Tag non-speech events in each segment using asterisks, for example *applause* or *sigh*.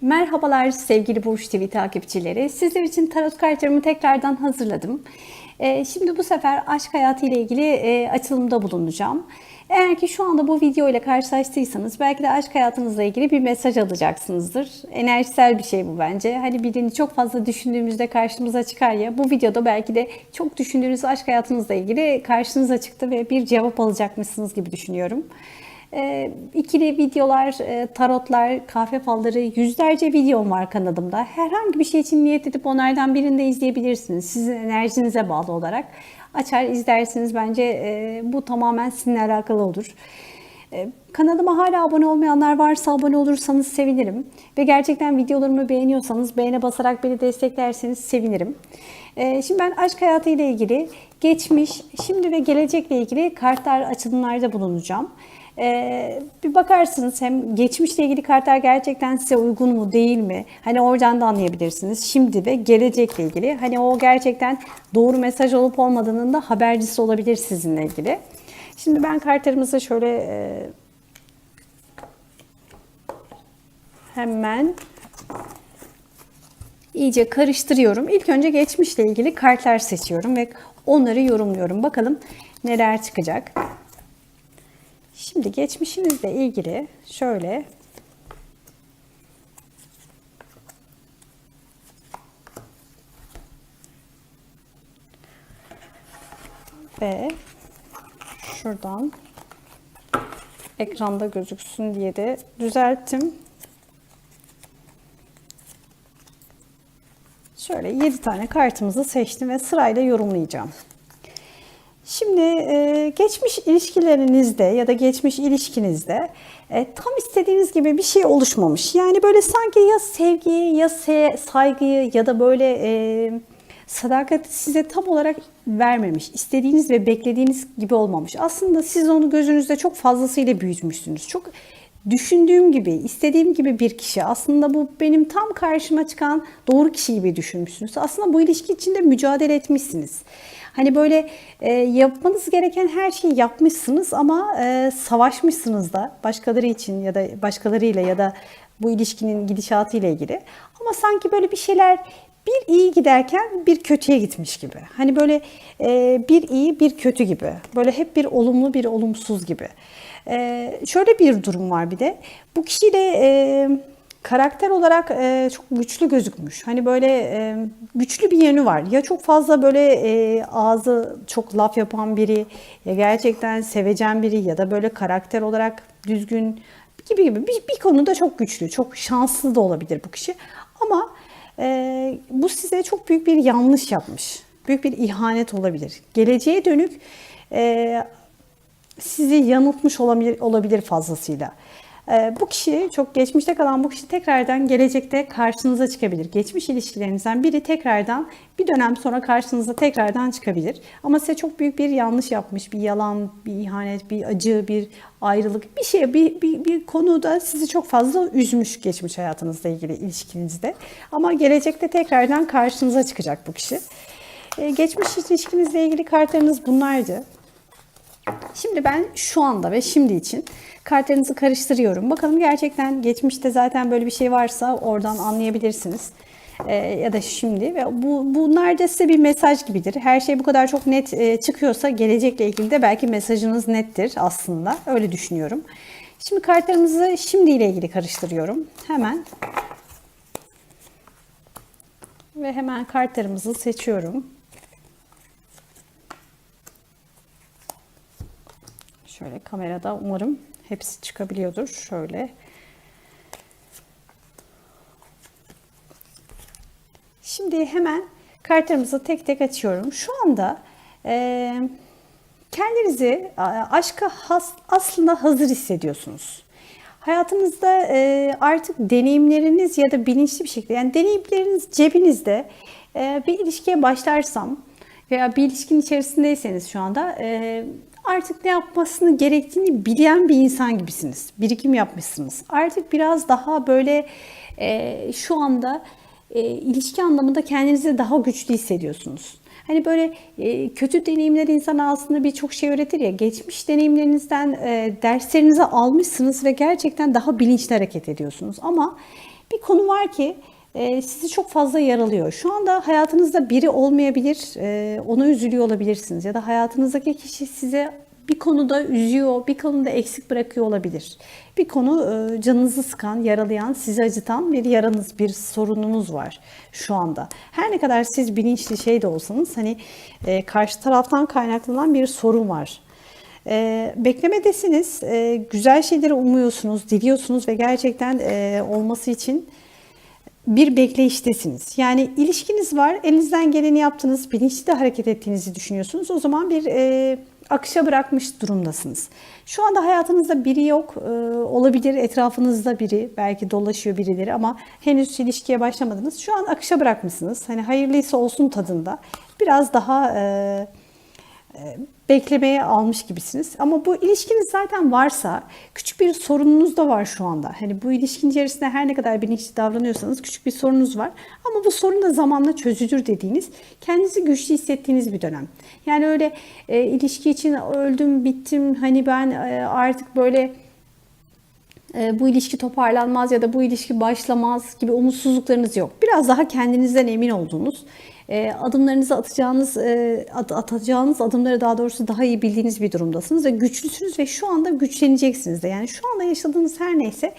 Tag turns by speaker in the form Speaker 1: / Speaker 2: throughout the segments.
Speaker 1: Merhabalar sevgili Burç TV takipçileri. Sizler için tarot kartlarımı tekrardan hazırladım. Ee, Şimdi bu sefer aşk hayatı ile ilgili e, açılımda bulunacağım. Eğer ki şu anda bu video ile karşılaştıysanız belki de aşk hayatınızla ilgili bir mesaj alacaksınızdır. Enerjisel bir şey bu bence. Hani birini çok fazla düşündüğümüzde karşımıza çıkar ya. Bu videoda belki de çok düşündüğünüz aşk hayatınızla ilgili karşınıza çıktı ve bir cevap alacakmışsınız gibi düşünüyorum. E, ikili videolar, e, tarotlar, kahve falları yüzlerce videom var kanalımda. Herhangi bir şey için niyet edip onlardan birini de izleyebilirsiniz. Sizin enerjinize bağlı olarak. Açar izlersiniz. Bence e, bu tamamen sizinle alakalı olur. E, Kanalıma hala abone olmayanlar varsa abone olursanız sevinirim. Ve gerçekten videolarımı beğeniyorsanız beğene basarak beni desteklerseniz sevinirim. E, Şimdi ben aşk hayatı ile ilgili geçmiş, şimdi ve gelecekle ilgili kartlar açılımlarda bulunacağım. Ee, bir bakarsınız hem geçmişle ilgili kartlar gerçekten size uygun mu değil mi? Hani oradan da anlayabilirsiniz. Şimdi ve gelecekle ilgili. Hani o gerçekten doğru mesaj olup olmadığının da habercisi olabilir sizinle ilgili. Şimdi ben kartlarımızı şöyle e, hemen iyice karıştırıyorum. İlk önce geçmişle ilgili kartlar seçiyorum ve onları yorumluyorum. Bakalım neler çıkacak. Şimdi geçmişinizle ilgili şöyle ve şuradan ekranda gözüksün diye de düzelttim. Şöyle 7 tane kartımızı seçtim ve sırayla yorumlayacağım. Şimdi e, geçmiş ilişkilerinizde ya da geçmiş ilişkinizde e, tam istediğiniz gibi bir şey oluşmamış. Yani böyle sanki ya sevgiyi ya saygıyı ya da böyle e, sadakati size tam olarak vermemiş. İstediğiniz ve beklediğiniz gibi olmamış. Aslında siz onu gözünüzde çok fazlasıyla büyütmüşsünüz. Çok düşündüğüm gibi, istediğim gibi bir kişi. Aslında bu benim tam karşıma çıkan doğru kişi gibi düşünmüşsünüz. Aslında bu ilişki içinde mücadele etmişsiniz. Hani böyle e, yapmanız gereken her şeyi yapmışsınız ama e, savaşmışsınız da başkaları için ya da başkalarıyla ya da bu ilişkinin gidişatı ile ilgili. Ama sanki böyle bir şeyler bir iyi giderken bir kötüye gitmiş gibi. Hani böyle e, bir iyi bir kötü gibi. Böyle hep bir olumlu bir olumsuz gibi. E, şöyle bir durum var bir de. Bu kişiyle e, karakter olarak e, çok güçlü gözükmüş. Hani böyle e, güçlü bir yönü var. Ya çok fazla böyle e, ağzı çok laf yapan biri, ya gerçekten sevecen biri ya da böyle karakter olarak düzgün gibi gibi bir, bir konuda çok güçlü, çok şanslı da olabilir bu kişi. Ama e, bu size çok büyük bir yanlış yapmış. Büyük bir ihanet olabilir. Geleceğe dönük e, sizi yanıltmış olabilir, olabilir fazlasıyla. Ee, bu kişi çok geçmişte kalan bu kişi tekrardan gelecekte karşınıza çıkabilir. Geçmiş ilişkilerinizden biri tekrardan bir dönem sonra karşınıza tekrardan çıkabilir. Ama size çok büyük bir yanlış yapmış, bir yalan, bir ihanet, bir acı, bir ayrılık, bir şey, bir, bir, bir konuda sizi çok fazla üzmüş geçmiş hayatınızla ilgili ilişkinizde. Ama gelecekte tekrardan karşınıza çıkacak bu kişi. Ee, geçmiş ilişkinizle ilgili kartlarınız bunlardı. Şimdi ben şu anda ve şimdi için kartlarınızı karıştırıyorum. Bakalım gerçekten geçmişte zaten böyle bir şey varsa oradan anlayabilirsiniz. Ee, ya da şimdi ve bu bunlar da size bir mesaj gibidir. Her şey bu kadar çok net e, çıkıyorsa gelecekle ilgili de belki mesajınız nettir aslında. Öyle düşünüyorum. Şimdi kartlarımızı şimdi ile ilgili karıştırıyorum. Hemen ve hemen kartlarımızı seçiyorum. Şöyle kamerada umarım hepsi çıkabiliyordur. Şöyle. Şimdi hemen kartlarımızı tek tek açıyorum. Şu anda e, kendinizi aşka has, aslında hazır hissediyorsunuz. Hayatınızda e, artık deneyimleriniz ya da bilinçli bir şekilde yani deneyimleriniz cebinizde e, bir ilişkiye başlarsam veya bir ilişkinin içerisindeyseniz şu anda e, artık ne yapmasını gerektiğini bilen bir insan gibisiniz. Birikim yapmışsınız. Artık biraz daha böyle e, şu anda e, ilişki anlamında kendinizi daha güçlü hissediyorsunuz. Hani böyle e, kötü deneyimler insana aslında birçok şey öğretir ya. Geçmiş deneyimlerinizden e, derslerinizi almışsınız ve gerçekten daha bilinçli hareket ediyorsunuz. Ama bir konu var ki e, sizi çok fazla yaralıyor. Şu anda hayatınızda biri olmayabilir, e, ona üzülüyor olabilirsiniz. Ya da hayatınızdaki kişi size bir konuda üzüyor, bir konuda eksik bırakıyor olabilir. Bir konu e, canınızı sıkan, yaralayan, sizi acıtan bir yaranız, bir sorununuz var şu anda. Her ne kadar siz bilinçli şey de olsanız hani e, karşı taraftan kaynaklanan bir sorun var. E, beklemedesiniz, e, güzel şeyleri umuyorsunuz, diliyorsunuz ve gerçekten e, olması için bir bekleyiştesiniz. Yani ilişkiniz var, elinizden geleni yaptınız, bilinçli de hareket ettiğinizi düşünüyorsunuz. O zaman bir e, akışa bırakmış durumdasınız. Şu anda hayatınızda biri yok, e, olabilir etrafınızda biri, belki dolaşıyor birileri ama henüz ilişkiye başlamadınız. Şu an akışa bırakmışsınız. Hani hayırlıysa olsun tadında. Biraz daha e, beklemeye almış gibisiniz. Ama bu ilişkiniz zaten varsa küçük bir sorununuz da var şu anda. Hani bu ilişkin içerisinde her ne kadar bilinçli davranıyorsanız küçük bir sorunuz var. Ama bu sorun da zamanla çözülür dediğiniz, kendinizi güçlü hissettiğiniz bir dönem. Yani öyle e, ilişki için öldüm, bittim, hani ben e, artık böyle e, bu ilişki toparlanmaz ya da bu ilişki başlamaz gibi umutsuzluklarınız yok. Biraz daha kendinizden emin olduğunuz, e, adımlarınızı atacağınız, e, atacağınız adımları daha doğrusu daha iyi bildiğiniz bir durumdasınız ve güçlüsünüz ve şu anda güçleneceksiniz de. Yani şu anda yaşadığınız her neyse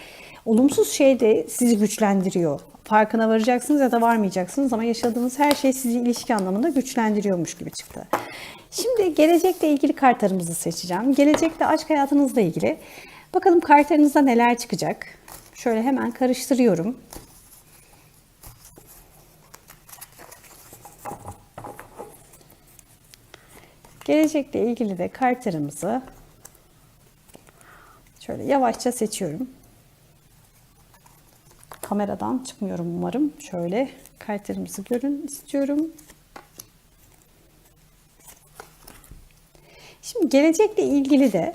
Speaker 1: olumsuz şey de sizi güçlendiriyor. Farkına varacaksınız ya da varmayacaksınız ama yaşadığınız her şey sizi ilişki anlamında güçlendiriyormuş gibi çıktı. Şimdi gelecekle ilgili kartlarımızı seçeceğim. Gelecekle aşk hayatınızla ilgili. Bakalım kartlarınızda neler çıkacak. Şöyle hemen karıştırıyorum. Gelecekle ilgili de kartlarımızı şöyle yavaşça seçiyorum. Kameradan çıkmıyorum umarım. Şöyle kartlarımızı görün istiyorum. Şimdi gelecekle ilgili de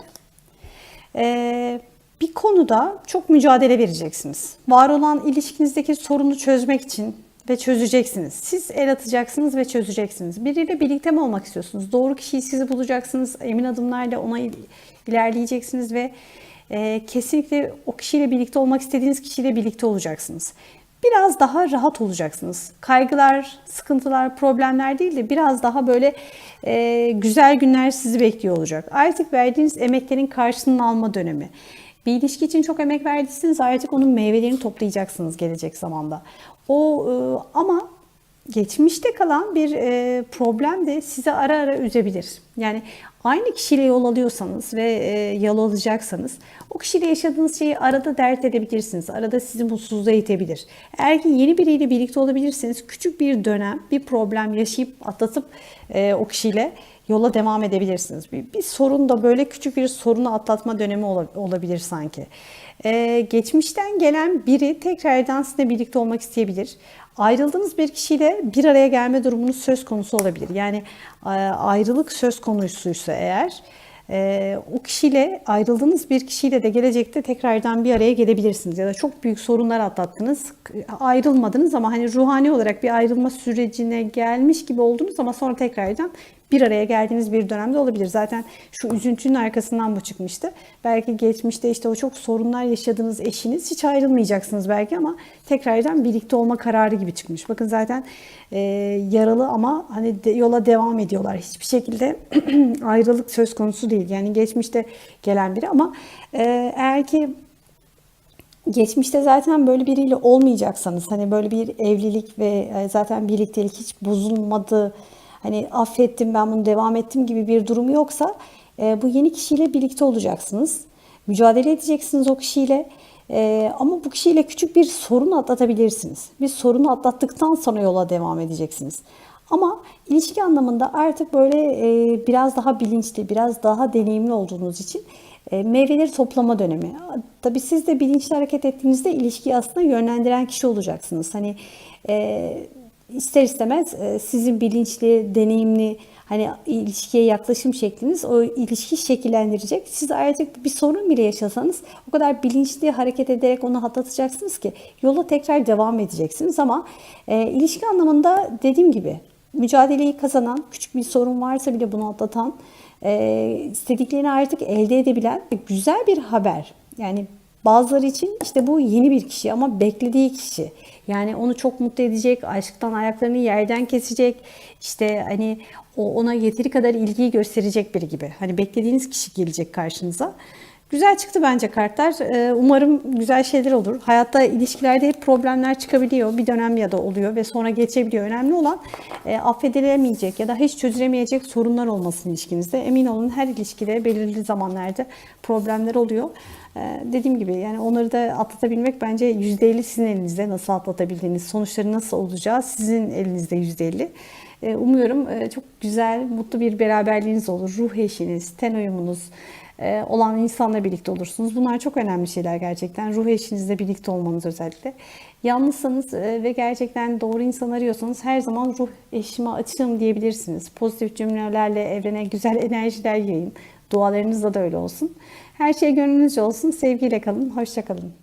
Speaker 1: e, bir konuda çok mücadele vereceksiniz. Var olan ilişkinizdeki sorunu çözmek için ve çözeceksiniz. Siz el atacaksınız ve çözeceksiniz. Biriyle birlikte mi olmak istiyorsunuz? Doğru kişiyi sizi bulacaksınız. Emin adımlarla ona ilerleyeceksiniz ve e, kesinlikle o kişiyle birlikte olmak istediğiniz kişiyle birlikte olacaksınız. Biraz daha rahat olacaksınız. Kaygılar, sıkıntılar, problemler değil de biraz daha böyle e, güzel günler sizi bekliyor olacak. Artık verdiğiniz emeklerin karşılığını alma dönemi. Bir ilişki için çok emek verdiyseniz artık onun meyvelerini toplayacaksınız gelecek zamanda. O e, ama geçmişte kalan bir e, problem de sizi ara ara üzebilir. Yani aynı kişiyle yol alıyorsanız ve e, yol alacaksanız o kişiyle yaşadığınız şeyi arada dert edebilirsiniz. Arada sizi mutsuzluğa itebilir. Eğer ki yeni biriyle birlikte olabilirseniz küçük bir dönem bir problem yaşayıp atlatıp e, o kişiyle yola devam edebilirsiniz. Bir, bir sorun da böyle küçük bir sorunu atlatma dönemi olabilir sanki. Ee, geçmişten gelen biri tekrardan sizinle birlikte olmak isteyebilir. Ayrıldığınız bir kişiyle bir araya gelme durumunuz söz konusu olabilir. Yani e, ayrılık söz konusuysa eğer e, o kişiyle ayrıldığınız bir kişiyle de gelecekte tekrardan bir araya gelebilirsiniz. Ya da çok büyük sorunlar atlattınız, ayrılmadınız ama hani ruhani olarak bir ayrılma sürecine gelmiş gibi oldunuz ama sonra tekrardan bir araya geldiğiniz bir dönemde olabilir. Zaten şu üzüntünün arkasından bu çıkmıştı. Belki geçmişte işte o çok sorunlar yaşadığınız eşiniz hiç ayrılmayacaksınız belki ama tekrardan birlikte olma kararı gibi çıkmış. Bakın zaten e, yaralı ama hani de, yola devam ediyorlar. Hiçbir şekilde *clears throat* ayrılık söz konusu değil. Yani geçmişte gelen biri ama e, eğer ki geçmişte zaten böyle biriyle olmayacaksanız hani böyle bir evlilik ve e, zaten birliktelik hiç bozulmadı hani affettim ben bunu devam ettim gibi bir durum yoksa e, bu yeni kişiyle birlikte olacaksınız. Mücadele edeceksiniz o kişiyle. E, ama bu kişiyle küçük bir sorun atlatabilirsiniz. Bir sorunu atlattıktan sonra yola devam edeceksiniz. Ama ilişki anlamında artık böyle e, biraz daha bilinçli, biraz daha deneyimli olduğunuz için e, meyveleri toplama dönemi. Tabii siz de bilinçli hareket ettiğinizde ilişkiyi aslında yönlendiren kişi olacaksınız. Hani e, ister istemez e, sizin bilinçli, deneyimli hani ilişkiye yaklaşım şekliniz o ilişki şekillendirecek. Siz artık bir sorun bile yaşasanız o kadar bilinçli hareket ederek onu atlatacaksınız ki yola tekrar devam edeceksiniz ama e, ilişki anlamında dediğim gibi mücadeleyi kazanan, küçük bir sorun varsa bile bunu atlatan, e, istediklerini artık elde edebilen güzel bir haber. Yani bazıları için işte bu yeni bir kişi ama beklediği kişi. Yani onu çok mutlu edecek, aşktan ayaklarını yerden kesecek. İşte hani o ona yeteri kadar ilgiyi gösterecek biri gibi. Hani beklediğiniz kişi gelecek karşınıza. Güzel çıktı bence kartlar. Ee, Umarım güzel şeyler olur. Hayatta ilişkilerde hep problemler çıkabiliyor. Bir dönem ya da oluyor ve sonra geçebiliyor. Önemli olan e, affedilemeyecek ya da hiç çözülemeyecek sorunlar olmasın ilişkinizde. Emin olun her ilişkide belirli zamanlarda problemler oluyor. Ee, Dediğim gibi yani onları da atlatabilmek bence %50 sizin elinizde. Nasıl atlatabildiğiniz, sonuçları nasıl olacağı sizin elinizde %50. Ee, Umuyorum e, çok güzel, mutlu bir beraberliğiniz olur. Ruh eşiniz, ten uyumunuz e, olan insanla birlikte olursunuz. Bunlar çok önemli şeyler gerçekten. Ruh eşinizle birlikte olmanız özellikle. Yalnızsanız e, ve gerçekten doğru insan arıyorsanız her zaman ruh eşime açığım diyebilirsiniz. Pozitif cümlelerle evrene güzel *laughs* enerjiler yayın. Dualarınızda da öyle olsun. Her şey gönlünüzce olsun. Sevgiyle kalın. Hoşça kalın.